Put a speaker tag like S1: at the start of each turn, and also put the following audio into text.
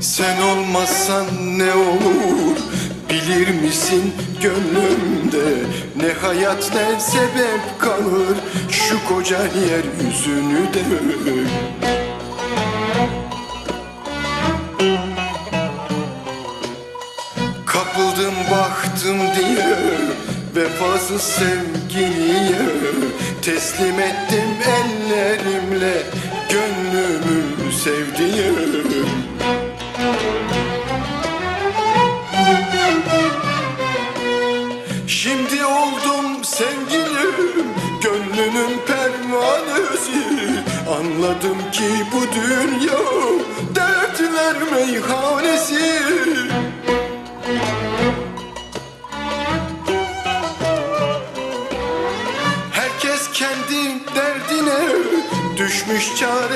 S1: Sen olmazsan ne olur? Bilir misin gönlümde Ne hayat ne sebep kalır? Şu koca yeryüzünü de Kapıldım baktım diye Vefasız sevgiliye Teslim ettim ellerimle Gönlümü sevdiğim Şimdi oldum sevgilim Gönlünün pervanesi. Anladım ki bu dünya Dertler meyhanesi. Herkes kendi derdine düşmüş çare